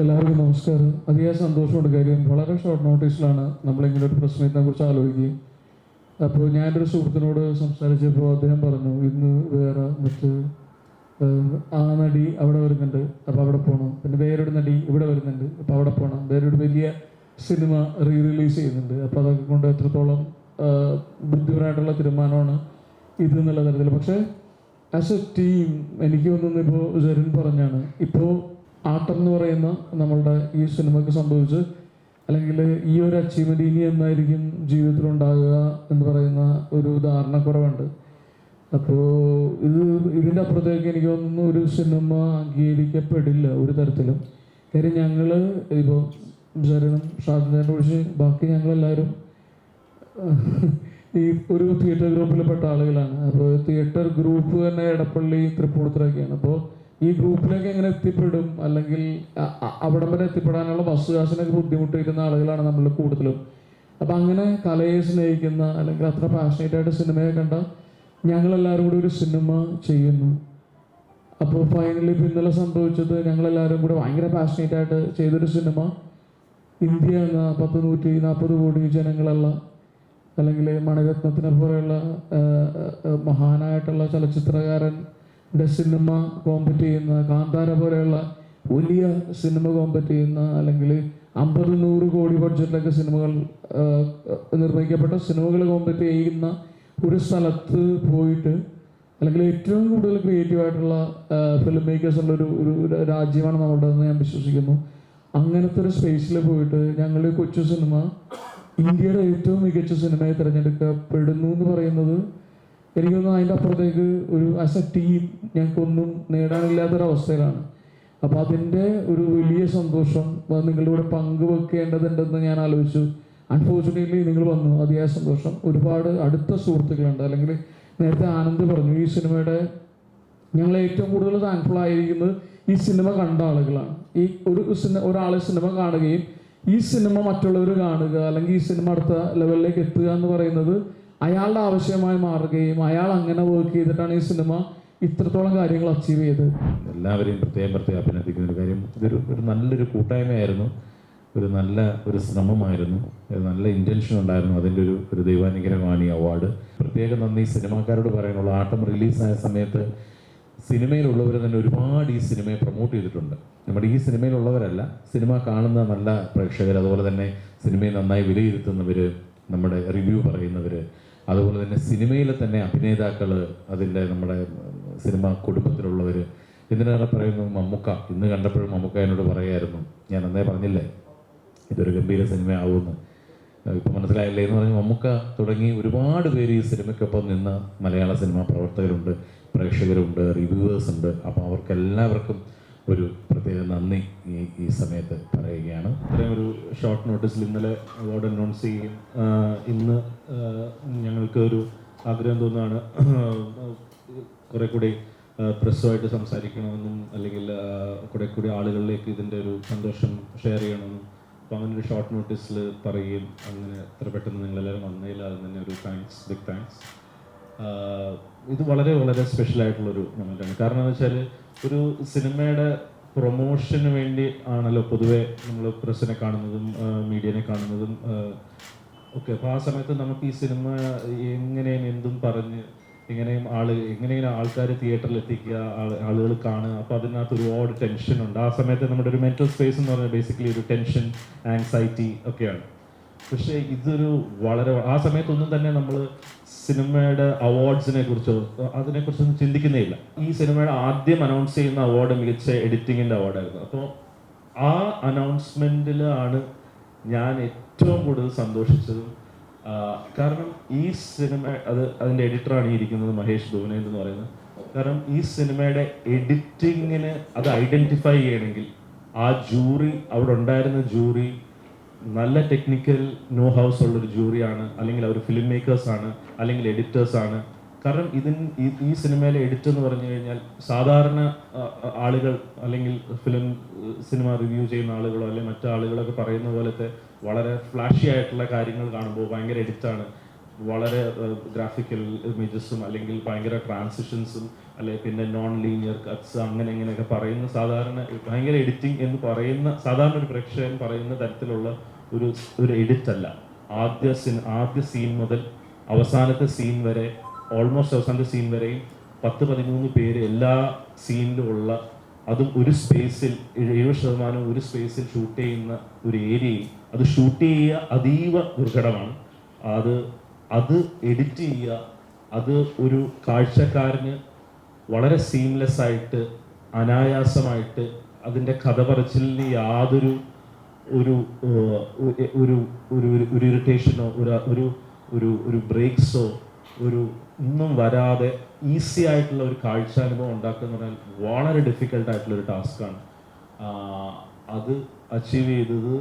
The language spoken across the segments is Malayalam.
എല്ലാവർക്കും നമസ്കാരം. അതിയായ സന്തോഷമുണ്ട്. കാര്യം വളരെ ഷോർട്ട് നോട്ടീസിലാണ് നമ്മളിങ്ങനെ ഒരു പ്രസ് മീറ്റിനെ കുറിച്ച് ആലോചിക്കുകയും. അപ്പോൾ ഞാനൊരു സുഹൃത്തിനോട് സംസാരിച്ചപ്പോൾ അദ്ദേഹം പറഞ്ഞു ഇന്ന് വേറെ മറ്റ് ആ നടി അവിടെ വരുന്നുണ്ട്. അപ്പോൾ അവിടെ പോകണം പിന്നെ വേറൊരു നടി ഇവിടെ വരുന്നുണ്ട്. അപ്പോൾ അവിടെ പോകണം വേറൊരു വലിയ സിനിമ റീ റിലീസ് ചെയ്യുന്നുണ്ട്. അപ്പോൾ അതൊക്കെ കൊണ്ട് എത്രത്തോളം ബുദ്ധിപരമായിട്ടുള്ള തീരുമാനമാണ് ഇത് എന്നുള്ള തരത്തിൽ. പക്ഷേ ആസ് എ ടീം എനിക്ക് തോന്നുന്നു ഇപ്പോൾ ജരൻ പറഞ്ഞാണ് ഇപ്പോൾ ആട്ടം എന്ന് പറയുന്ന നമ്മളുടെ ഈ സിനിമയ്ക്ക് സംഭവിച്ച് അല്ലെങ്കിൽ ഈ ഒരു അച്ചീവ്മെന്റ് ഇനി എന്നായിരിക്കും ജീവിതത്തിൽ ഉണ്ടാകുക എന്ന് പറയുന്ന ഒരു ധാരണക്കുറവുണ്ട് അപ്പോൾ ഇത് ഇതിന്റെ അപ്പുറത്തേക്ക് എനിക്ക് തോന്നുന്നു ഒരു സിനിമ അംഗീകരിക്കപ്പെടില്ല ഒരു തരത്തിലും. കാര്യം ഞങ്ങൾ ഇപ്പോൾ ശരണം ഷാജിനെ കുറിച്ച് ബാക്കി ഞങ്ങളെല്ലാവരും ഈ ഒരു തിയേറ്റർ ഗ്രൂപ്പിൽപ്പെട്ട ആളുകളാണ്. അപ്പോൾ തിയേറ്റർ ഗ്രൂപ്പ് തന്നെ എടപ്പള്ളി തൃപ്പൂണിത്തുറയൊക്കെയാണ്. അപ്പോൾ ഈ ഗ്രൂപ്പിലേക്ക് എങ്ങനെ എത്തിപ്പെടും? അല്ലെങ്കിൽ അവിടെ വരെ എത്തിപ്പെടാനുള്ള ബസ് കാശിനൊക്കെ ആളുകളാണ് നമ്മൾ കൂടുതലും. അപ്പം അങ്ങനെ കലയെ സ്നേഹിക്കുന്ന അല്ലെങ്കിൽ അത്ര പാഷനേറ്റ് ആയിട്ട് സിനിമയെ കണ്ട ഞങ്ങളെല്ലാവരും കൂടി ഒരു സിനിമ ചെയ്യുന്നു. അപ്പോൾ ഫൈനലി പിന്നലെ സംഭവിച്ചത് ഞങ്ങളെല്ലാവരും കൂടി ഭയങ്കര പാഷനേറ്റ് ആയിട്ട് ചെയ്തൊരു സിനിമ. ഇന്ത്യ എന്ന പത്ത് നൂറ്റി നാൽപ്പത് കോടി ജനങ്ങളുള്ള അല്ലെങ്കിൽ മണിരത്നത്തിനെ പോലെയുള്ള മഹാനായിട്ടുള്ള ആ, ചലച്ചിത്രകാരന്റെ സിനിമ കോമ്പറ്റ് ചെയ്യുന്ന കാന്താര പോലെയുള്ള വലിയ സിനിമ കോമ്പറ്റ് ചെയ്യുന്ന അല്ലെങ്കിൽ അമ്പത് നൂറ് കോടി ബഡ്ജറ്റിലൊക്കെ സിനിമകൾ നിർമ്മിക്കപ്പെട്ട സിനിമകൾ കോമ്പറ്റ് ചെയ്യുന്ന ഒരു സ്ഥലത്ത് പോയിട്ട് അല്ലെങ്കിൽ ഏറ്റവും കൂടുതൽ ക്രിയേറ്റീവായിട്ടുള്ള ഫിലിം മേക്കേഴ്സ് ഉള്ള ഒരു ഒരു രാജ്യമാണ് നമ്മുടെ ഞാൻ വിശ്വസിക്കുന്നു. അങ്ങനത്തെ ഒരു സ്പേസിൽ പോയിട്ട് ഞങ്ങൾ കൊച്ചു സിനിമ ഇന്ത്യയുടെ ഏറ്റവും മികച്ച സിനിമയെ തിരഞ്ഞെടുക്കപ്പെടുന്നു എന്ന് പറയുന്നത് എനിക്ക് തോന്നുന്നു അതിന്റെ അപ്പുറത്തേക്ക് ഒരു ആസ് എ ടീം ഞങ്ങൾക്കൊന്നും നേടാനില്ലാത്തൊരവസ്ഥയിലാണ്. അപ്പോൾ അതിന്റെ ഒരു വലിയ സന്തോഷം നിങ്ങളുടെ കൂടെ പങ്കുവെക്കേണ്ടതുണ്ടെന്ന് ഞാൻ ആലോചിച്ചു. അൺഫോർച്ചുനേറ്റ്ലി നിങ്ങൾ വന്നു. അതിയായ സന്തോഷം ഒരുപാട് അടുത്ത സുഹൃത്തുക്കളുണ്ട്. അല്ലെങ്കിൽ നേരത്തെ ആനന്ദ് പറഞ്ഞു ഈ സിനിമയുടെ ഞങ്ങൾ ഏറ്റവും കൂടുതൽ താങ്ക്ഫുൾ ആയിരിക്കുന്നത് ഈ സിനിമ കണ്ട ആളുകളാണ്. ഈ ഒരു സിനിമ ഒരാൾ സിനിമ കാണുകയും ഈ സിനിമ മറ്റുള്ളവർ കാണുക അല്ലെങ്കിൽ ഈ സിനിമ അടുത്ത ലെവലിലേക്ക് എത്തുക എന്ന് പറയുന്നത് അയാളുടെ ആവശ്യമായി മാറുകയും അയാൾ അങ്ങനെ വർക്ക് ചെയ്തിട്ടാണ് ഈ സിനിമ ഇത്രത്തോളം കാര്യങ്ങൾ അച്ചീവ് ചെയ്തത്. എല്ലാവരെയും പ്രത്യേകം പ്രത്യേകം അഭിനന്ദിക്കുന്ന ഒരു കാര്യം. ഇതൊരു ഒരു നല്ലൊരു കൂട്ടായ്മയായിരുന്നു. ഒരു നല്ല ഒരു ശ്രമമായിരുന്നു. നല്ല ഇന്റൻഷൻ ഉണ്ടായിരുന്നു. അതിന്റെ ഒരു ഒരു ദൈവാനുഗ്രഹമാണ് ഈ അവാർഡ് പ്രത്യേകം നന്ദി. സിനിമാക്കാരോട് പറയാനുള്ള ആട്ടം റിലീസായ സമയത്ത് സിനിമയിലുള്ളവർ തന്നെ ഒരുപാട് ഈ സിനിമയെ പ്രൊമോട്ട് ചെയ്തിട്ടുണ്ട്. നമ്മുടെ ഈ സിനിമയിലുള്ളവരല്ല സിനിമ കാണുന്ന നല്ല പ്രേക്ഷകർ അതുപോലെ തന്നെ സിനിമയെ നന്നായി വിലയിരുത്തുന്നവർ നമ്മുടെ റിവ്യൂ പറയുന്നവർ അതുപോലെ തന്നെ സിനിമയിലെ തന്നെ അഭിനേതാക്കൾ അതിന്റെ നമ്മുടെ സിനിമ കുടുംബത്തിലുള്ളവർ ഇതിനേറെ പറയുന്നു മമ്മുക്ക. ഇന്ന് കണ്ടപ്പോഴും മമ്മുക്ക എന്നോട് പറയായിരുന്നു. ഞാൻ അന്നേ പറഞ്ഞില്ലേ ഇതൊരു ഗംഭീര സിനിമയാവുമെന്ന്. ഇപ്പം മനസ്സിലായില്ലേ എന്ന് പറഞ്ഞ് മമ്മുക്ക തുടങ്ങി ഒരുപാട് പേര് ഈ സിനിമയ്ക്കൊപ്പം നിന്ന മലയാള സിനിമാ പ്രവർത്തകരുണ്ട് പ്രേക്ഷകരുണ്ട് റിവ്യൂവേഴ്സ് ഉണ്ട്. അപ്പോൾ അവർക്കെല്ലാവർക്കും ഒരു പ്രത്യേക നന്ദി ഈ ഈ സമയത്ത് പറയുകയാണ്. ഇത്രയും ഒരു ഷോർട്ട് നോട്ടീസിൽ ഇന്നലെ അവാർഡ് അനൗൺസ് ചെയ്യും ഇന്ന് ഞങ്ങൾക്ക് ഒരു ആഗ്രഹം തോന്നുകയാണ് കുറെ കൂടി പ്രസ്സുമായിട്ട് സംസാരിക്കണമെന്നും അല്ലെങ്കിൽ കുറെ കൂടി ആളുകളിലേക്ക് ഇതിന്റെ ഒരു സന്തോഷം ഷെയർ ചെയ്യണമെന്നും അപ്പോൾ അങ്ങനെ ഒരു ഷോർട്ട് നോട്ടീസിൽ പറയുകയും അങ്ങനെ എത്ര പെട്ടെന്ന് നിങ്ങളെല്ലാവരും വന്നതിൽ അതിന് തന്നെ ഒരു താങ്ക്സ് ബിഗ് താങ്ക്സ് ഇത് വളരെ വളരെ സ്പെഷ്യൽ ആയിട്ടുള്ളൊരു മൊമെന്റാണ് കാരണം എന്ന് വെച്ചാൽ ഒരു സിനിമയുടെ പ്രൊമോഷന് വേണ്ടി ആണല്ലോ പൊതുവെ നമ്മൾ പ്രസിനെ കാണുന്നതും മീഡിയനെ കാണുന്നതും ഓക്കെ അപ്പോൾ ആ സമയത്ത് നമുക്ക് ഈ സിനിമ എങ്ങനെയും എന്തും പറഞ്ഞ് എങ്ങനെയും ആൾ എങ്ങനെയും ആൾക്കാർ തിയേറ്ററിൽ എത്തിക്കുക ആളുകൾ കാണുക. അപ്പോൾ അതിനകത്ത് ഒരുപാട് ടെൻഷൻ ഉണ്ട് ആ സമയത്ത് നമ്മുടെ ഒരു മെന്റൽ സ്പേസ് എന്ന് പറഞ്ഞാൽ ബേസിക്കലി ഒരു ടെൻഷൻ ആങ്സൈറ്റി ഒക്കെയാണ്. പക്ഷേ ഇതൊരു വളരെ ആ സമയത്തൊന്നും തന്നെ നമ്മൾ സിനിമയുടെ അവാർഡ്സിനെ കുറിച്ചോ അതിനെക്കുറിച്ചൊന്നും ചിന്തിക്കുന്നേ ഇല്ല ഈ സിനിമയുടെ ആദ്യം അനൗൺസ് ചെയ്യുന്ന അവാർഡ് മികച്ച എഡിറ്റിങ്ങിന്റെ അവാർഡായിരുന്നു അപ്പോൾ ആ അനൗൺസ്മെന്റിൽ ആണ് ഞാൻ ഏറ്റവും കൂടുതൽ സന്തോഷിച്ചതും കാരണം ഈ സിനിമ അത് അതിന്റെ എഡിറ്ററാണ് ഈ ഇരിക്കുന്നത് മഹേഷ് ധോനേന്ദ് എന്ന് പറയുന്നത്. കാരണം ഈ സിനിമയുടെ എഡിറ്റിങ്ങിന് അത് ഐഡന്റിഫൈ ചെയ്യണമെങ്കിൽ ആ ജൂറി അവിടെ ഉണ്ടായിരുന്ന ജൂറി നല്ല ടെക്നിക്കൽ നോ ഹൗസ് ഉള്ളൊരു ജൂറിയാണ് അല്ലെങ്കിൽ അവർ ഫിലിം മേക്കേഴ്സ് ആണ് അല്ലെങ്കിൽ എഡിറ്റേഴ്സ് ആണ്. കാരണം ഇതിന് ഈ സിനിമയിലെ എഡിറ്റ് എന്ന് പറഞ്ഞു കഴിഞ്ഞാൽ സാധാരണ ആളുകൾ അല്ലെങ്കിൽ ഫിലിം സിനിമ റിവ്യൂ ചെയ്യുന്ന ആളുകളോ അല്ലെങ്കിൽ മറ്റു ആളുകളൊക്കെ പറയുന്ന പോലത്തെ വളരെ ഫ്ലാഷി ആയിട്ടുള്ള കാര്യങ്ങൾ കാണുമ്പോൾ ഭയങ്കര എഡിറ്റാണ് വളരെ ഗ്രാഫിക്കൽ ഇമേജസും അല്ലെങ്കിൽ ഭയങ്കര ട്രാൻസിഷൻസും അല്ലെ പിന്നെ നോൺ ലീനിയർ കട്ട്സ് അങ്ങനെ ഇങ്ങനെയൊക്കെ പറയുന്ന സാധാരണ ഭയങ്കര എഡിറ്റിംഗ് എന്ന് പറയുന്ന സാധാരണ ഒരു പ്രേക്ഷകൻ പറയുന്ന തരത്തിലുള്ള ഒരു ഒരു എഡിറ്റ് അല്ല ആദ്യ ആദ്യ സീൻ മുതൽ അവസാനത്തെ സീൻ വരെ ഓൾമോസ്റ്റ് അവസാനത്തെ സീൻ വരെയും പത്ത് പതിമൂന്ന് പേര് എല്ലാ സീനിലും ഉള്ള അതും ഒരു സ്പേസിൽ എഴുപത് ശതമാനം ഒരു സ്പേസിൽ ഷൂട്ട് ചെയ്യുന്ന ഒരു ഏരിയയിൽ അത് ഷൂട്ട് ചെയ്യുക അതീവ ദുർഘടമാണ്. അത് അത് എഡിറ്റ് ചെയ്യുക അത് ഒരു കാഴ്ചക്കാരന് വളരെ സീംലെസ് ആയിട്ട് അനായാസമായിട്ട് അതിന്റെ കഥ പറച്ചിലിന് യാതൊരു ഒരു ഒരു ഒരു ഒരു ഇറിറ്റേഷനോ ഒരു ഒരു ഒരു ഒരു ബ്രേക്സോ ഒരു ഒന്നും വരാതെ ഈസി ആയിട്ടുള്ള ഒരു കാഴ്ചാനുഭവം ഉണ്ടാക്കുക എന്ന് പറഞ്ഞാൽ വളരെ ഡിഫിക്കൽട്ട് ആയിട്ടുള്ള ഒരു ടാസ്ക്കാണ് അത് അച്ചീവ് ചെയ്തത്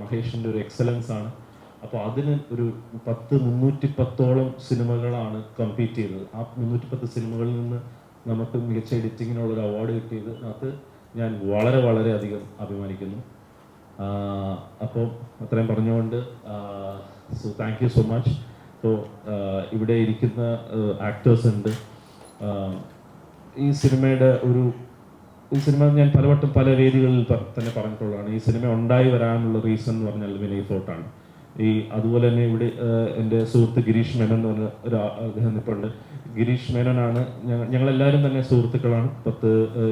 മഹേഷിന്റെ ഒരു എക്സലൻസ് ആണ്. അപ്പോൾ അതിന് ഒരു പത്ത് മുന്നൂറ്റി പത്തോളം സിനിമകളാണ് കമ്പീറ്റ് ചെയ്തത്. ആ മുന്നൂറ്റി പത്ത് സിനിമകളിൽ നിന്ന് നമുക്ക് മികച്ച എഡിറ്റിങ്ങിനുള്ളൊരു അവാർഡ് കിട്ടിയത്. അത് ഞാൻ വളരെ വളരെ അധികം അഭിമാനിക്കുന്നു. അപ്പോൾ അത്രയും പറഞ്ഞുകൊണ്ട് so thank you so much so ഇവിടെ ഇരിക്കുന്ന ആക്ടേഴ്സ് ഉണ്ട്. ഈ സിനിമയുടെ ഒരു ഈ സിനിമ ഞാൻ പലവട്ടം പല വേദികളിൽ തന്നെ പറഞ്ഞിട്ടുള്ളതാണ്. ഈ സിനിമ ഉണ്ടായി വരാനുള്ള റീസൺ എന്ന് പറഞ്ഞാൽ വിനയ് ഫോർട്ടാണ്. ഈ അതുപോലെ തന്നെ ഇവിടെ എന്റെ സുഹൃത്ത് ഗിരീഷ് മേനൻ എന്ന് പറഞ്ഞ ഒരു അദ്ദേഹം ഇപ്പോൾ ഗിരീഷ് മേനനാണ് ഞങ്ങൾ ഞങ്ങളെല്ലാവരും തന്നെ സുഹൃത്തുക്കളാണ്. പത്ത്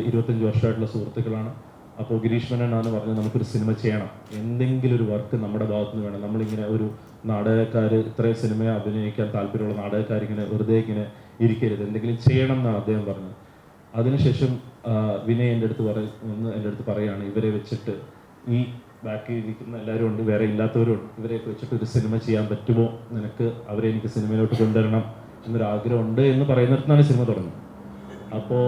ഇരുപത്തഞ്ച് വർഷമായിട്ടുള്ള സുഹൃത്തുക്കളാണ്. അപ്പോൾ ഗിരീഷ് മേനനാണ് പറഞ്ഞത് നമുക്കൊരു സിനിമ ചെയ്യണം. എന്തെങ്കിലും ഒരു വർക്ക് നമ്മുടെ ഭാഗത്തുനിന്ന് വേണം. നമ്മളിങ്ങനെ ഒരു നാടകക്കാർ ഇത്രയും സിനിമ അഭിനയിക്കാൻ താല്പര്യമുള്ള നാടകക്കാർ ഇങ്ങനെ വെറുതെ ഇങ്ങനെ ഇരിക്കരുത്. എന്തെങ്കിലും ചെയ്യണം എന്നാണ് അദ്ദേഹം പറഞ്ഞത്. അതിനുശേഷം വിനയ് എന്റെ അടുത്ത് പറ ഒന്ന് എന്റെ അടുത്ത് പറയുകയാണ് ഇവരെ വെച്ചിട്ട് ഈ ബാക്കി ഇരിക്കുന്ന എല്ലാവരും ഉണ്ട് വേറെ ഇല്ലാത്തവരുണ്ട് ഇവരെയൊക്കെ വെച്ചിട്ട് ഒരു സിനിമ ചെയ്യാൻ പറ്റുമോ? നിനക്ക് അവരെ എനിക്ക് സിനിമയിലോട്ട് കൊണ്ടുവരണം എന്നൊരു ആഗ്രഹം ഉണ്ട് എന്ന് പറയുന്നിടത്താണ് സിനിമ തുടങ്ങുന്നത്. അപ്പോൾ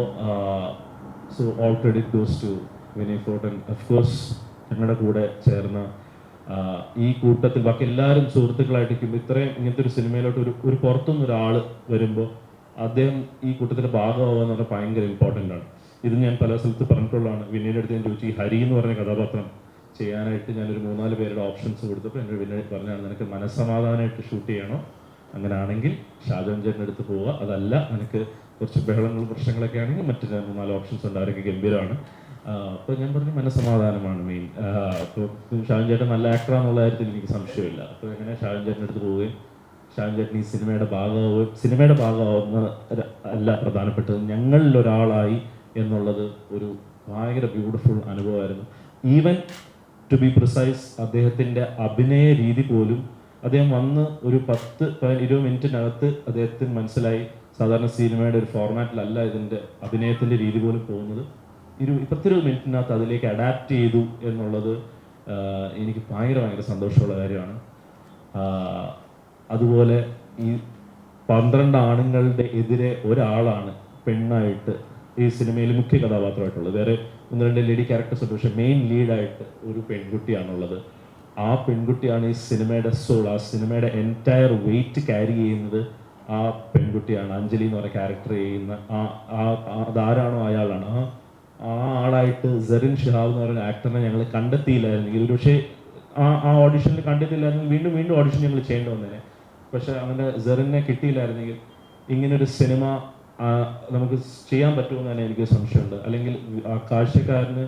so all credit goes to Vinay of course ഞങ്ങളുടെ കൂടെ ചേർന്ന ഈ കൂട്ടത്തിൽ ബാക്കി എല്ലാവരും സുഹൃത്തുക്കളായിട്ടിരിക്കുമ്പോൾ ഇത്രയും ഇങ്ങനത്തെ ഒരു സിനിമയിലോട്ട് ഒരു ഒരു പുറത്തുനിന്ന് ഒരാൾ വരുമ്പോൾ അദ്ദേഹം ഈ കൂട്ടത്തിന്റെ ഭാഗമാവുക എന്ന് പറഞ്ഞാൽ ഭയങ്കര ഇമ്പോർട്ടന്റ് ആണ്. ഇത് ഞാൻ പല സ്ഥലത്ത് പറഞ്ഞിട്ടുള്ളതാണ്. വിനയുടെ അടുത്ത് ഞാൻ ചോദിച്ചു ഈ ഹരി എന്ന് പറഞ്ഞ കഥാപാത്രം ചെയ്യാനായിട്ട് ഞാനൊരു മൂന്നാൽ പേരുടെ ഓപ്ഷൻസ് കൊടുത്തപ്പോൾ എന്റെ വിനയ പറഞ്ഞാണ് നിനക്ക് മനസ്സമാധാനമായിട്ട് ഷൂട്ട് ചെയ്യണോ? അങ്ങനെയാണെങ്കിൽ ഷാജോൻ ചേട്ടന്റെ അടുത്ത് പോവുക. അതല്ല നിനക്ക് കുറച്ച് ബഹളങ്ങളും പ്രശ്നങ്ങളൊക്കെ ആണെങ്കിൽ മറ്റു മൂന്നാൽ ഓപ്ഷൻസ് ഉണ്ട്. അവരൊക്കെ ഗംഭീരമാണ്. അപ്പോൾ ഞാൻ പറഞ്ഞു മനസ്സമാധാനമാണ് മെയിൻ. അപ്പോൾ ഷാജൻ ചേട്ടൻ നല്ല ആക്ടറാന്നുള്ള കാര്യത്തിൽ എനിക്ക് സംശയമില്ല. അപ്പോൾ എങ്ങനെ ഷാജൻ ചേട്ടന്റെ അടുത്ത് പോവുകയും ഷാജൻ ചേട്ടൻ ഈ സിനിമയുടെ ഭാഗമാവുകയും സിനിമയുടെ ഭാഗമാവുന്ന അല്ല പ്രധാനപ്പെട്ടത് ഞങ്ങളിൽ ഒരാളായി എന്നുള്ളത് ഒരു ഭയങ്കര ബ്യൂട്ടിഫുൾ അനുഭവമായിരുന്നു. ഈവൻ ടു ബി പ്രിസൈസ് അദ്ദേഹത്തിന്റെ അഭിനയ രീതി പോലും അദ്ദേഹം വന്ന് ഒരു പത്ത് ഇരുപത് മിനിറ്റിനകത്ത് അദ്ദേഹത്തിന് മനസ്സിലായി. സാധാരണ സിനിമയുടെ ഒരു ഫോർമാറ്റിലല്ല ഇതിന്റെ അഭിനയത്തിന്റെ രീതി പോലും പോകുന്നത്. ഇരു പത്തിരുപത് മിനിറ്റിനകത്ത് അതിലേക്ക് അഡാപ്റ്റ് ചെയ്തു എന്നുള്ളത് എനിക്ക് ഭയങ്കര ഭയങ്കര സന്തോഷമുള്ള കാര്യമാണ്. അതുപോലെ ഈ പന്ത്രണ്ട് ആണുങ്ങളുടെ എതിരെ ഒരാളാണ് പെണ്ണായിട്ട് ഈ സിനിമയിൽ മുഖ്യ കഥാപാത്രമായിട്ടുള്ളത്. വേറെ ഒന്ന് രണ്ട് ലേഡി ക്യാരക്ടേഴ്സ് പക്ഷേ മെയിൻ ലീഡായിട്ട് ഒരു പെൺകുട്ടിയാണുള്ളത്. ആ പെൺകുട്ടിയാണ് ഈ സിനിമയുടെ സോൾ ആ സിനിമയുടെ എന്റയർ വെയിറ്റ് ക്യാരി ചെയ്യുന്നത് ആ പെൺകുട്ടിയാണ്. അഞ്ജലി എന്ന് പറയുന്ന ക്യാരക്ടർ ചെയ്യുന്ന ആ ആ- അതാരാണോ അയാളാണ്. ആ ആ ആളായിട്ട് സെറിൻ ഷിഹാബ് എന്ന് പറയുന്ന ആക്ടറിനെ ഞങ്ങൾ കണ്ടെത്തിയില്ലായിരുന്നെങ്കിൽ പക്ഷേ ആ ആ ഓഡിഷനിൽ കണ്ടെത്തിയില്ലായിരുന്നെങ്കിൽ വീണ്ടും വീണ്ടും ഓഡിഷൻ ഞങ്ങൾ ചെയ്യേണ്ടി വന്നേനെ. പക്ഷെ അങ്ങനെ സെറിനെ കിട്ടിയില്ലായിരുന്നെങ്കിൽ ഇങ്ങനൊരു സിനിമ നമുക്ക് ചെയ്യാൻ പറ്റുമെന്ന് തന്നെ എനിക്ക് സംശയമുണ്ട്. അല്ലെങ്കിൽ ആ കാഴ്ചക്കാരന്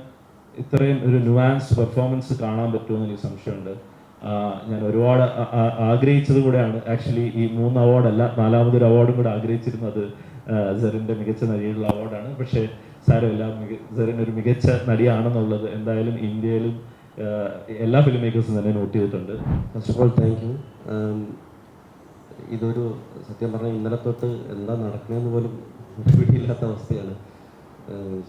ഇത്രയും ഒരു നുവാൻസ് പെർഫോമൻസ് കാണാൻ പറ്റുമെന്ന് എനിക്ക് സംശയമുണ്ട്. ഞാൻ ഒരുപാട് ആഗ്രഹിച്ചത് കൂടെയാണ്. ആക്ച്വലി ഈ മൂന്ന് അവാർഡല്ല നാലാമതൊരു അവാർഡും കൂടെ ആഗ്രഹിച്ചിരുന്നത് സെറിന്റെ മികച്ച നടിയുള്ള അവാർഡാണ് പക്ഷേ സാരമില്ല. സെറിൻ ഒരു മികച്ച നടിയാണെന്നുള്ളത് എന്തായാലും ഇന്ത്യയിലും എല്ലാ ഫിലിം മേക്കേഴ്സും തന്നെ നോട്ട് ചെയ്തിട്ടുണ്ട്. First of all thank you ഇതൊരു സത്യം പറഞ്ഞാൽ ഇന്നലെ തൊട്ട് എന്താ നടക്കണമെന്ന് പോലും പിടിയില്ലാത്ത അവസ്ഥയാണ്.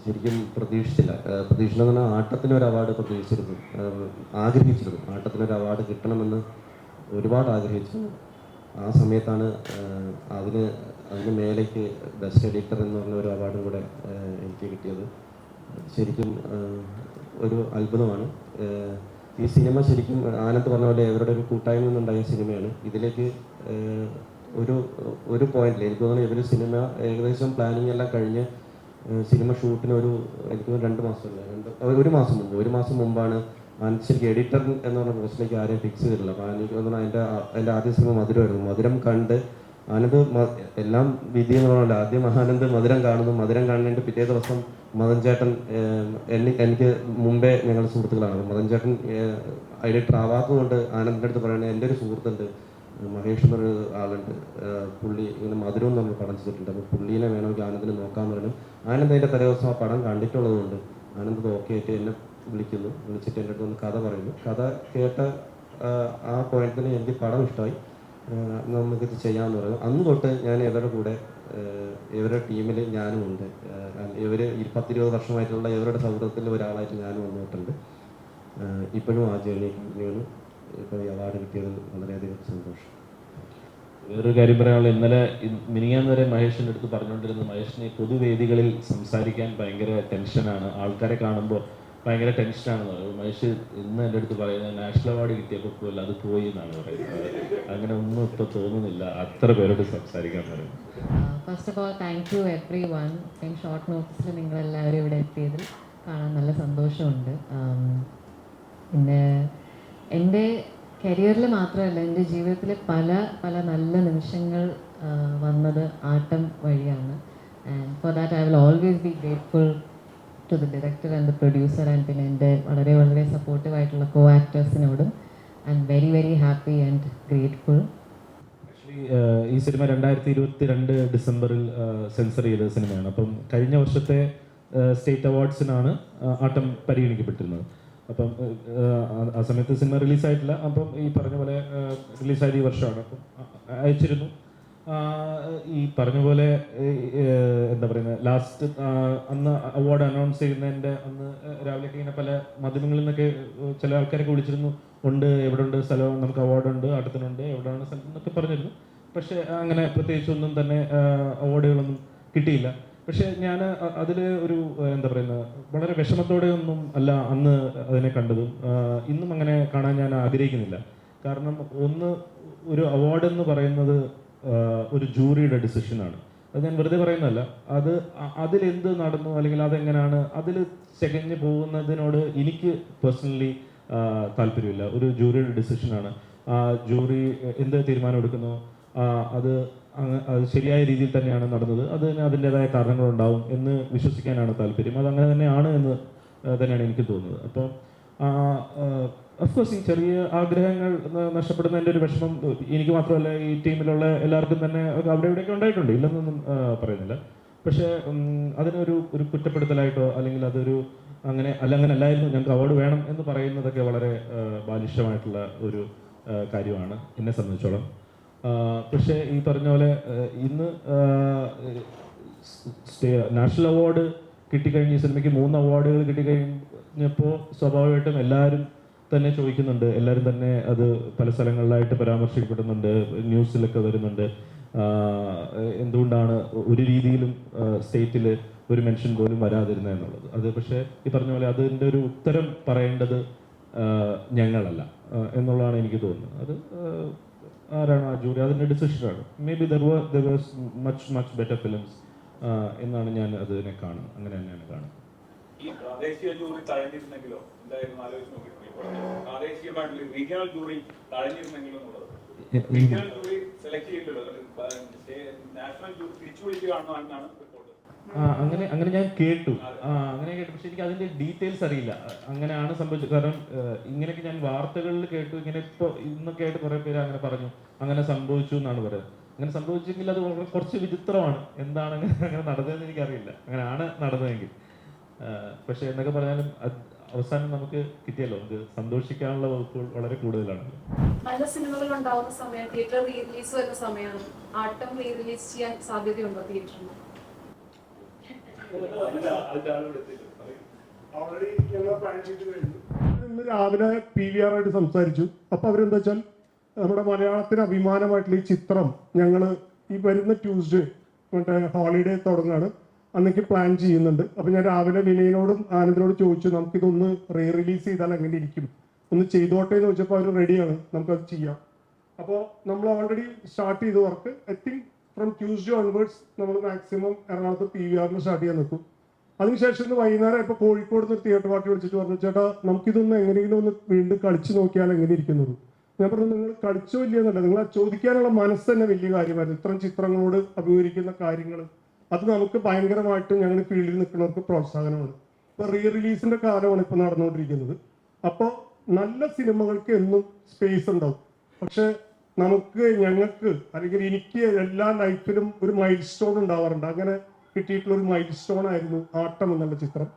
ശരിക്കും പ്രതീക്ഷിച്ചില്ല. പ്രതീക്ഷിച്ചെന്ന് പറഞ്ഞാൽ ആട്ടത്തിന് ഒരു അവാർഡ് പ്രതീക്ഷിച്ചിരുന്നു. ആഗ്രഹിച്ചിരുന്നു. ആട്ടത്തിന് ഒരു അവാർഡ് കിട്ടണമെന്ന് ഒരുപാട് ആഗ്രഹിച്ചിരുന്നു ആ സമയത്താണ് അതിന് അതിന് മേലേക്ക് ബെസ്റ്റ് എഡിറ്റർ എന്ന് പറഞ്ഞ ഒരു അവാർഡും കൂടെ എനിക്ക് കിട്ടിയത്. ശരിക്കും ഒരു അത്ഭുതമാണ്. ഈ സിനിമ ശരിക്കും ആനന്ദ് പറഞ്ഞ പോലെ ഇവരുടെ ഒരു കൂട്ടായ്മ നിന്നുണ്ടായ സിനിമയാണ്. ഇതിലേക്ക് ഒരു ഒരു പോയിന്റിൽ എനിക്ക് തോന്നുന്നു ഇവർ സിനിമ ഏകദേശം പ്ലാനിങ് എല്ലാം കഴിഞ്ഞ് സിനിമ ഷൂട്ടിന് ഒരു എനിക്ക് രണ്ട് മാസമല്ല? രണ്ട് ഒരു മാസം മുമ്പ് ഒരു മാസം മുമ്പാണ് ശരിക്കും എഡിറ്റർ എന്ന് പറഞ്ഞ പോസ്റ്റിലേക്ക് ആരെയും ഫിക്സ് ചെയ്തിട്ടില്ല. അപ്പോൾ എനിക്ക് തോന്നുന്നു എന്റെ എന്റെ ആദ്യ സിനിമ മധുരമായിരുന്നു. മധുരം കണ്ട് ആനന്ദ് എല്ലാം വിധി എന്ന് പറഞ്ഞാൽ ആദ്യം ആനന്ദ് മധുരം കാണുന്നു. മധുരം കാണുന്നതിന്റെ പിറ്റേ ദിവസം മദൻ ചേട്ടൻ എനിക്ക് മുമ്പേ ഞങ്ങൾ സുഹൃത്തുക്കളാണ്. മദൻ ചേട്ടൻ എഡിറ്റർ ആവാത്തതുകൊണ്ട് ആനന്ദിന്റെ അടുത്ത് പറയുന്നത് എന്റെ ഒരു സുഹൃത്തുണ്ട്. മഹേഷ് എന്നൊരു ആളുണ്ട്. പുള്ളി ഇങ്ങനെ മധുരം നമ്മൾ പടം ചെയ്തിട്ടുണ്ട്. അപ്പോൾ പുള്ളീനെ വേണമെങ്കിൽ ആനന്ദിന് നോക്കാൻ പറയണം. ആനന്ദ് അതിന്റെ തലേ ദിവസം ആ പടം കണ്ടിട്ടുള്ളതുകൊണ്ട് ആനന്ദ് ഓക്കെ ആയിട്ട് എന്നെ വിളിക്കുന്നു. വിളിച്ചിട്ട് എന്റെ അടുത്ത് വന്ന് കഥ പറയുന്നു. കഥ കേട്ട ആ, പോയിന്റിൽ എനിക്ക് പടം ഇഷ്ടമായി. നമുക്കിത് ചെയ്യാമെന്ന് പറഞ്ഞു. അന്ന് തൊട്ട് ഞാൻ ഇവരുടെ കൂടെ ഇവരുടെ ടീമിൽ ഞാനും ഉണ്ട്. ഇവർ പത്തിരുപത് വർഷമായിട്ടുള്ള ഇവരുടെ സൗഹൃദത്തിൽ ഒരാളായിട്ട് ഞാനും വന്നിട്ടുണ്ട്. ഇപ്പോഴും ആ ജേണി കണ്ടിന്യൂണ് ഇപ്പോൾ ഈ അവാർഡ് കിട്ടിയത് വളരെയധികം സന്തോഷം. വേറൊരു കാര്യം പറയാനുള്ള ഇന്നലെ മിനിങ്ങാന്ന് വരെ മഹേഷിന്റെ അടുത്ത് പറഞ്ഞുകൊണ്ടിരുന്നത് മഹേഷിനെ പൊതുവേദികളിൽ സംസാരിക്കാൻ ഭയങ്കര ടെൻഷനാണ് ആൾക്കാരെ കാണുമ്പോൾ ഭയങ്കര ടെൻഷനാണ് മഹേഷ് ഇന്ന് എന്റെ അടുത്ത് പറയുന്നത് നാഷണൽ അവാർഡ് കിട്ടിയപ്പോൾ പോലും അത് പോയി എന്നാണ് പറയുന്നത്. അങ്ങനെ ഒന്നും ഇപ്പോൾ തോന്നുന്നില്ല. അത്ര പേരോട് സംസാരിക്കാൻ പറയും first of all thank you everyone short നോട്ടീസിൽ നിങ്ങളെല്ലാവരും ഇവിടെ എത്തിയതിൽ കാണാൻ നല്ല സന്തോഷമുണ്ട്. പിന്നെ എന്റെ കരിയറിൽ മാത്രമല്ല എന്റെ ജീവിതത്തിലെ പല പല നല്ല നിമിഷങ്ങൾ വന്നത് ആട്ടം വഴിയാണ്. And for that I will always be grateful to the director and the producer and പിന്നെ എന്റെ വളരെ വളരെ സപ്പോർട്ടീവ് ആയിട്ടുള്ള co ആക്ടേഴ്സിനോടും I'm very very happy and grateful ഈ സിനിമ രണ്ടായിരത്തി ഇരുപത്തി രണ്ട് ഡിസംബറിൽ സെൻസർ ചെയ്ത സിനിമയാണ് അപ്പം കഴിഞ്ഞ വർഷത്തെ സ്റ്റേറ്റ് അവാർഡ്സിനാണ് ആട്ടം പരിഗണിക്കപ്പെട്ടിരുന്നത്. അപ്പം ആ- സമയത്ത് സിനിമ റിലീസായിട്ടില്ല അപ്പം ഈ പറഞ്ഞ പോലെ റിലീസായത് ഈ വർഷമാണ്. അപ്പം അയച്ചിരുന്നു. ഈ പറഞ്ഞ പോലെ എന്താ പറയുന്നത് ലാസ്റ്റ് അന്ന് അവാർഡ് അനൗൺസ് ചെയ്യുന്നതിന്റെ അന്ന് രാവിലെയൊക്കെ ഇങ്ങനെ പല മാധ്യമങ്ങളിൽ നിന്നൊക്കെ ചില ആൾക്കാരൊക്കെ വിളിച്ചിരുന്നു. ഉണ്ട് എവിടെ ഉണ്ട് സ്ഥലം നമുക്ക് അവാർഡ് ഉണ്ട് ആട്ടത്തിനുണ്ട് എവിടെയാണ് സ്ഥലം എന്നൊക്കെ പറഞ്ഞിരുന്നു. പക്ഷേ അങ്ങനെ പ്രത്യേകിച്ച് ഒന്നും തന്നെ അവാർഡുകളൊന്നും കിട്ടിയില്ല. പക്ഷേ ഞാൻ അതിൽ ഒരു എന്താ പറയുന്നത് വളരെ വിഷമത്തോടെ ഒന്നും അല്ല അന്ന് അതിനെ കണ്ടതും. ഇന്നും അങ്ങനെ കാണാൻ ഞാൻ ആഗ്രഹിക്കുന്നില്ല. കാരണം ഒന്ന് ഒരു അവാർഡ് എന്ന് പറയുന്നത് ഒരു ജൂറിയുടെ ഡിസിഷനാണ് അത് ഞാൻ വെറുതെ പറയുന്നതല്ല. അത് അതിലെന്ത് നടന്നു അല്ലെങ്കിൽ അതെങ്ങനെയാണ് അതിൽ ചെകഞ്ഞു പോകുന്നതിനോട് എനിക്ക് പേഴ്സണലി താല്പര്യമില്ല. ഒരു ജൂറിയുടെ ഡിസിഷനാണ് ആ ജൂറി എന്ത് തീരുമാനം എടുക്കുന്നു? അത് അത് ശരിയായ രീതിയിൽ തന്നെയാണ് നടന്നത്. അതിന് അതിന്റെതായ കാരണങ്ങളുണ്ടാവും എന്ന് വിശ്വസിക്കാനാണ് താല്പര്യം. അത് അങ്ങനെ തന്നെയാണ് എന്ന് തന്നെയാണ് എനിക്ക് തോന്നുന്നത്. അപ്പോൾ അഫ്കോഴ്സ് ഈ ചെറിയ ആഗ്രഹങ്ങൾ നഷ്ടപ്പെടുന്നതിന്റെ ഒരു വിഷമം എനിക്ക് മാത്രമല്ല ഈ ടീമിലുള്ള എല്ലാവർക്കും തന്നെ അവിടെ ഇവിടെയൊക്കെ ഉണ്ടായിട്ടുണ്ട്. ഇല്ലെന്നൊന്നും പറയുന്നില്ല. പക്ഷേ അതിനൊരു ഒരു കുറ്റപ്പെടുത്തലായിട്ടോ അല്ലെങ്കിൽ അതൊരു അങ്ങനെ അല്ല അങ്ങനെ അല്ലായിരുന്നു ഞങ്ങൾക്ക് അവാർഡ് വേണം എന്ന് പറയുന്നതൊക്കെ വളരെ ബാലിഷ്യമായിട്ടുള്ള ഒരു കാര്യമാണ് എന്നെ സംബന്ധിച്ചോളം. പക്ഷേ ഈ പറഞ്ഞ പോലെ ഇന്ന് നാഷണൽ അവാർഡ് കിട്ടിക്കഴിഞ്ഞ് ഈ സിനിമയ്ക്ക് മൂന്ന് അവാർഡുകൾ കിട്ടിക്കഴിഞ്ഞപ്പോൾ സ്വാഭാവികമായിട്ടും എല്ലാവരും തന്നെ ചോദിക്കുന്നുണ്ട്. എല്ലാവരും തന്നെ അത് പല സ്ഥലങ്ങളിലായിട്ട് പരാമർശിക്കപ്പെടുന്നുണ്ട്. ന്യൂസിലൊക്കെ വരുന്നുണ്ട്. എന്തുകൊണ്ടാണ് ഒരു രീതിയിലും സ്റ്റേറ്റിൽ ഒരു മെൻഷൻ പോലും വരാതിരുന്നത് എന്നുള്ളത്. അത് പക്ഷേ ഈ പറഞ്ഞ പോലെ അതിന്റെ ഒരു ഉത്തരം പറയേണ്ടത് ഞങ്ങളല്ല എന്നുള്ളതാണ് എനിക്ക് തോന്നുന്നത്. അത് ആരാണ് ആ ജൂറി? അതിന്റെ ഡിസിഷനാണ്. Maybe there there was much much better films എന്നാണ് ഞാൻ അതിനെ കാണുന്നത്. അങ്ങനെ തന്നെയാണ് കാണുന്നത്. ഈ പ്രാദേശിക ജൂറി എന്തായിരുന്നു പ്രാദേശികമായിട്ടുള്ള റീജിയണൽ ജൂറി തഴഞ്ഞിരുന്നെങ്കിലോ എന്നുള്ളത് റീജിയണൽ ജൂറി സെലക്ട് ചെയ്തിട്ടുള്ളത്. നാഷണൽ ജൂറി തിരിച്ചു വിളിച്ച് കാണണമെന്നാണ് റിപ്പോർട്ട് അങ്ങനെ അങ്ങനെ ഞാൻ കേട്ടു. ആ അങ്ങനെ കേട്ടു. പക്ഷെ എനിക്ക് അതിന്റെ ഡീറ്റെയിൽസ് അറിയില്ല. അങ്ങനെയാണ് സംഭവിച്ചത്. കാരണം ഇങ്ങനെയൊക്കെ ഞാൻ വാർത്തകളിൽ കേട്ടു. ഇങ്ങനെ ഇപ്പോൾ ഇന്നൊക്കെ ആയിട്ട് കുറെ പേര് അങ്ങനെ പറഞ്ഞു. അങ്ങനെ സംഭവിച്ചു എന്നാണ് പറയുന്നത്. അങ്ങനെ സംഭവിച്ചെങ്കിൽ അത് വളരെ കുറച്ച് വിചിത്രമാണ്. എന്താണ് അങ്ങനെ അങ്ങനെ നടന്നതെന്ന് എനിക്കറിയില്ല. അങ്ങനെയാണ് നടന്നതെങ്കിൽ. പക്ഷെ എന്നൊക്കെ പറഞ്ഞാലും അവസാനം നമുക്ക് കിട്ടിയല്ലോ. നമുക്ക് സന്തോഷിക്കാനുള്ള വകുപ്പുകൾ വളരെ കൂടുതലാണ്. പല സിനിമകൾ ഉണ്ടാവുന്ന സമയം തിയേറ്റർ റീലീസ് വരുന്ന സമയമാണ് ആട്ടം റീലീസ് ചെയ്യാൻ സാധ്യതയുണ്ടോ തിയേറ്ററിൽ ഇന്ന് രാവിലെ പി വി ആർ ആയിട്ട് സംസാരിച്ചു. അപ്പൊ അവരെന്താ വെച്ചാൽ നമ്മുടെ മലയാളത്തിന് അഭിമാനമായിട്ടുള്ള ഈ ചിത്രം ഞങ്ങൾ ഈ വരുന്ന ട്യൂസ്ഡേ മറ്റേ ഹോളിഡേ തുടങ്ങാണ്. അന്നേക്ക് പ്ലാൻ ചെയ്യുന്നുണ്ട്. അപ്പൊ ഞാൻ രാവിലെ വിനയനോടും ആനന്ദിനോടും ചോദിച്ചു നമുക്കിതൊന്ന് റീ റിലീസ് ചെയ്താൽ എങ്ങനെ ഇരിക്കും? ഒന്ന് ചെയ്തോട്ടെ എന്ന് ചോദിച്ചപ്പോൾ അവർ റെഡിയാണ് നമുക്ക് അത് ചെയ്യാം. അപ്പോൾ നമ്മൾ ഓൾറെഡി സ്റ്റാർട്ട് ചെയ്ത work I think from Tuesday onwards നമ്മൾ മാക്സിമം എറണാകുളത്ത് പി വി ആറിൽ സ്റ്റാർട്ട് ചെയ്യാൻ നിൽക്കും. അതിനുശേഷം ഇന്ന് വൈകുന്നേരം ഇപ്പോൾ കോഴിക്കോട് നിന്ന് തിയേറ്റർ പാർട്ടി വിളിച്ചിട്ട് പറഞ്ഞു ചേട്ടാ നമുക്കിതൊന്ന് എങ്ങനെയെങ്കിലും ഒന്ന് വീണ്ടും കളിച്ചു നോക്കിയാൽ എങ്ങനെ ഇരിക്കുന്നത് ഞാൻ പറഞ്ഞു നിങ്ങൾ കളിച്ചോ ഇല്ലയെന്നല്ല നിങ്ങൾ ചോദിക്കാനുള്ള മനസ്സ് തന്നെ വലിയ കാര്യമായിരുന്നു. ഇത്തരം ചിത്രങ്ങളോട് അഭിമുഖീകരിക്കുന്ന കാര്യങ്ങൾ അത് നമുക്ക് ഭയങ്കരമായിട്ട് ഞങ്ങൾ ഫീൽഡിൽ നിൽക്കുന്നവർക്ക് പ്രോത്സാഹനമാണ്. ഇപ്പൊ റീ റിലീസിന്റെ കാലമാണ് ഇപ്പൊ നടന്നുകൊണ്ടിരിക്കുന്നത്. അപ്പോൾ നല്ല സിനിമകൾക്ക് എന്നും സ്പേസ് ഉണ്ടാവും. പക്ഷെ നമുക്ക് ഞങ്ങൾക്ക് അല്ലെങ്കിൽ എനിക്ക് എല്ലാ ലൈഫിലും ഒരു മൈൽ സ്റ്റോൺ ഉണ്ടാവാറുണ്ട്. അങ്ങനെ കിട്ടിയിട്ടുള്ള ഒരു മൈൽ സ്റ്റോൺ ആയിരുന്നു ആട്ടം എന്നുള്ള ചിത്രം.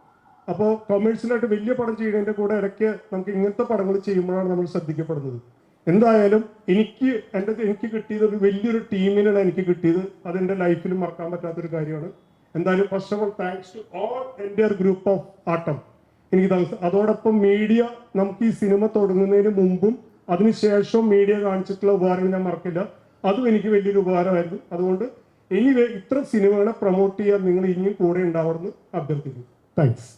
അപ്പോൾ കൊമേഴ്സ്യലായിട്ട് വലിയ പടം ചെയ്യുന്നതിന്റെ കൂടെ ഇടയ്ക്ക് നമുക്ക് ഇങ്ങനത്തെ പടങ്ങൾ ചെയ്യുമ്പോഴാണ് നമ്മൾ ശ്രദ്ധിക്കപ്പെടുന്നത്. എന്തായാലും എനിക്ക് എന്റെ എനിക്ക് കിട്ടിയത് ഒരു വലിയൊരു ടീമിനാണ് എനിക്ക് കിട്ടിയത്. അതെന്റെ ലൈഫിൽ മറക്കാൻ പറ്റാത്തൊരു കാര്യമാണ്. എന്തായാലും first of all thanks to all എന്റെ ഗ്രൂപ്പ് ഓഫ് ആട്ടം എനിക്ക് അതോടൊപ്പം മീഡിയ നമുക്ക് ഈ സിനിമ തുടങ്ങുന്നതിന് മുമ്പും അതിനുശേഷവും മീഡിയ കാണിച്ചിട്ടുള്ള ഉപകാരങ്ങൾ ഞാൻ മറക്കില്ല. അതും എനിക്ക് വലിയൊരു ഉപകാരമായിരുന്നു. അതുകൊണ്ട് ഇനി ഇത്ര സിനിമകളെ പ്രൊമോട്ട് ചെയ്യാൻ നിങ്ങൾ ഇനിയും കൂടെ ഉണ്ടാവണമെന്ന് അഭ്യർത്ഥിക്കുന്നു. താങ്ക്സ്